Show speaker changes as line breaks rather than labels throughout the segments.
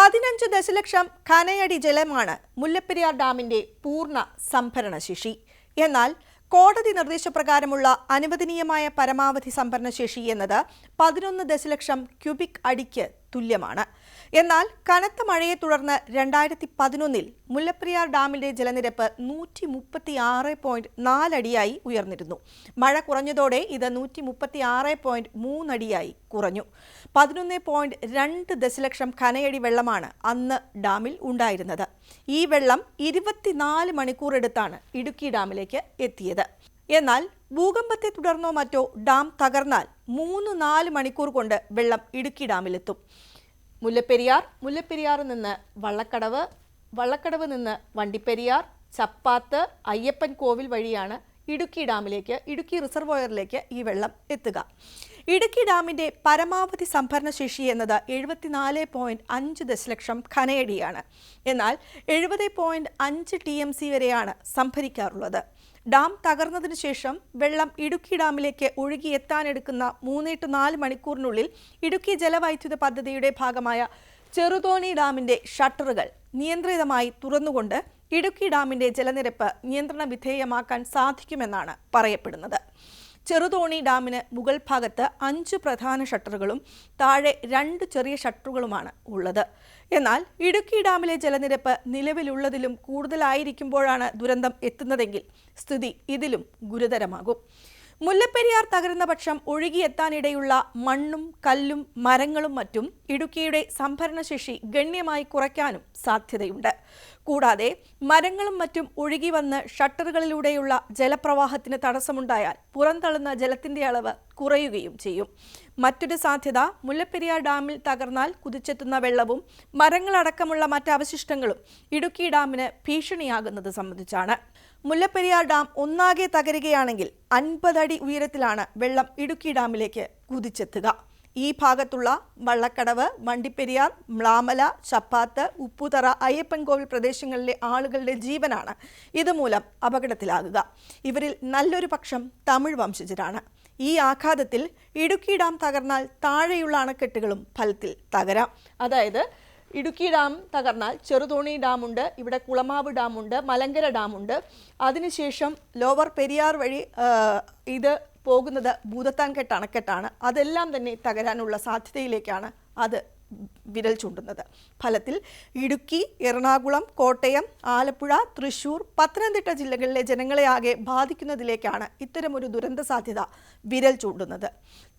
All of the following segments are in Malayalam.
പതിനഞ്ച് ദശലക്ഷം ഖനയടി ജലമാണ് മുല്ലപ്പെരിയാർ ഡാമിന്റെ പൂർണ സംഭരണശേഷി. എന്നാൽ കോടതി നിർദ്ദേശപ്രകാരമുള്ള അനുവദനീയമായ പരമാവധി സംഭരണശേഷി എന്നത് പതിനൊന്ന് ദശലക്ഷം ക്യൂബിക് അടിക്ക് തുല്യമാണ്. എന്നാൽ കനത്ത മഴയെ തുടർന്ന് രണ്ടായിരത്തി പതിനൊന്നിൽ മുല്ലപ്പെരിയാർ ഡാമിന്റെ ജലനിരപ്പ് നൂറ്റി മുപ്പത്തി ആറ് പോയിന്റ് നാലടിയായി ഉയർന്നിരുന്നു. മഴ കുറഞ്ഞതോടെ ഇത് നൂറ്റി മുപ്പത്തി ആറ് പോയിന്റ് മൂന്നടിയായി കുറഞ്ഞു. പതിനൊന്ന് പോയിന്റ് രണ്ട് ദശലക്ഷം ഖനയടി വെള്ളമാണ് അന്ന് ഡാമിൽ ഉണ്ടായിരുന്നത്. ഈ വെള്ളം ഇരുപത്തിനാല് മണിക്കൂർ എടുത്താണ് ഇടുക്കി ഡാമിലേക്ക് എത്തിയത്. എന്നാൽ ഭൂകമ്പത്തെ തുടർന്നോ മറ്റോ ഡാം തകർന്നാൽ മൂന്ന് നാല് മണിക്കൂർ കൊണ്ട് വെള്ളം ഇടുക്കി ഡാമിലെത്തും. മുല്ലപ്പെരിയാർ മുല്ലപ്പെരിയാറിൽ നിന്ന് വള്ളക്കടവ് വള്ളക്കടവ് നിന്ന് വണ്ടിപ്പെരിയാർ ചപ്പാത്ത് അയ്യപ്പൻ കോവിൽ വഴിയാണ് ഇടുക്കി ഡാമിലേക്ക് ഇടുക്കി റിസർവോയറിലേക്ക് ഈ വെള്ളം എത്തുക. ഇടുക്കി ഡാമിന്റെ പരമാവധി സംഭരണ ശേഷി എന്നത് എഴുപത്തിനാല് പോയിന്റ് അഞ്ച് ദശലക്ഷം ഖനയടിയാണ്. എന്നാൽ എഴുപത് പോയിന്റ് അഞ്ച് ടി എം സി വരെയാണ് സംഭരിക്കാറുള്ളത്. ഡാം തകർന്നതിനു ശേഷം വെള്ളം ഇടുക്കി ഡാമിലേക്ക് ഒഴുകിയെത്താനെടുക്കുന്ന മൂന്ന് ടു നാല് മണിക്കൂറിനുള്ളിൽ ഇടുക്കി ജലവൈദ്യുത പദ്ധതിയുടെ ഭാഗമായ ചെറുതോണി ഡാമിന്റെ ഷട്ടറുകൾ നിയന്ത്രിതമായി തുറന്നുകൊണ്ട് ഇടുക്കി ഡാമിന്റെ ജലനിരപ്പ് നിയന്ത്രണ വിധേയമാക്കാൻ സാധിക്കുമെന്നാണ് പറയപ്പെടുന്നത്. ചെറുതോണി ഡാമിന് മുകൾ ഭാഗത്ത് അഞ്ച് പ്രധാന ഷട്ടറുകളും താഴെ രണ്ട് ചെറിയ ഷട്ടറുകളുമാണ് ഉള്ളത്. എന്നാൽ ഇടുക്കി ഡാമിലെ ജലനിരപ്പ് നിലവിലുള്ളതിലും കൂടുതലായിരിക്കുമ്പോഴാണ് ദുരന്തം എത്തുന്നതെങ്കിൽ സ്ഥിതി ഇതിലും ഗുരുതരമാകും. മുല്ലപ്പെരിയാർ തകരുന്ന പക്ഷം ഒഴുകിയെത്താനിടയുള്ള മണ്ണും കല്ലും മരങ്ങളും മറ്റും ഇടുക്കിയുടെ സംഭരണശേഷി ഗണ്യമായി കുറയ്ക്കാനും സാധ്യതയുണ്ട്. കൂടാതെ മരങ്ങളും മറ്റും ഒഴുകി വന്ന് ഷട്ടറുകളിലൂടെയുള്ള ജലപ്രവാഹത്തിന് തടസ്സമുണ്ടായാൽ പുറന്തള്ളുന്ന ജലത്തിന്റെ അളവ് കുറയുകയും ചെയ്യും. മറ്റൊരു സാധ്യത മുല്ലപ്പെരിയാർ ഡാമിൽ തകർന്നാൽ കുതിച്ചെത്തുന്ന വെള്ളവും മരങ്ങളടക്കമുള്ള മറ്റ് അവശിഷ്ടങ്ങളും ഇടുക്കി ഡാമിന് ഭീഷണിയാകുന്നത് സംബന്ധിച്ചാണ്. മുല്ലപ്പെരിയാർ ഡാം ഒന്നാകെ തകരുകയാണെങ്കിൽ അൻപതടി ഉയരത്തിലാണ് വെള്ളം ഇടുക്കി ഡാമിലേക്ക് കുതിച്ചെത്തുക. ഈ ഭാഗത്തുള്ള വള്ളക്കടവ് വണ്ടിപ്പെരിയാർ മ്ലാമല ചപ്പാത്ത് ഉപ്പുതറ അയ്യപ്പൻകോവിൽ പ്രദേശങ്ങളിലെ ആളുകളുടെ ജീവനാണ് ഇതുമൂലം അപകടത്തിലാകുക. ഇവരിൽ നല്ലൊരു പക്ഷം തമിഴ് വംശജരാണ്. ഈ ആഘാതത്തിൽ ഇടുക്കി ഡാം തകർന്നാൽ താഴെയുള്ള അണക്കെട്ടുകളും ഫലത്തിൽ തകരാം. അതായത് ഇടുക്കി ഡാം തകർന്നാൽ ചെറുതോണി ഡാമുണ്ട് ഇവിടെ കുളമാവ് ഡാമുണ്ട് മലങ്കര ഡാമുണ്ട്. അതിനുശേഷം ലോവർ പെരിയാർ വഴി ഇത് പോകുന്നത് ഭൂതത്താൻകെട്ട് അണക്കെട്ടാണ്. അതെല്ലാം തന്നെ തകരാനുള്ള സാധ്യതയിലേക്കാണ് അത് വിരൽ ചൂണ്ടുന്നത്. ഫലത്തിൽ ഇടുക്കി എറണാകുളം കോട്ടയം ആലപ്പുഴ തൃശൂർ പത്തനംതിട്ട ജില്ലകളിലെ ജനങ്ങളെ ആകെ ബാധിക്കുന്നതിലേക്കാണ് ഇത്തരമൊരു ദുരന്ത സാധ്യത വിരൽ ചൂണ്ടുന്നത്.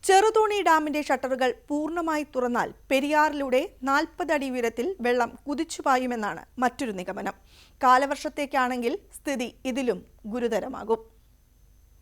ചെറുതോണി ഡാമിന്റെ ഷട്ടറുകൾ പൂർണമായി തുറന്നാൽ പെരിയാറിലൂടെ നാൽപ്പത് അടി ഉയരത്തിൽ വെള്ളം കുതിച്ചുപായുമെന്നാണ് മറ്റൊരു നിഗമനം. കാലവർഷത്തേക്കാണെങ്കിൽ സ്ഥിതി ഇതിലും ഗുരുതരമാകും.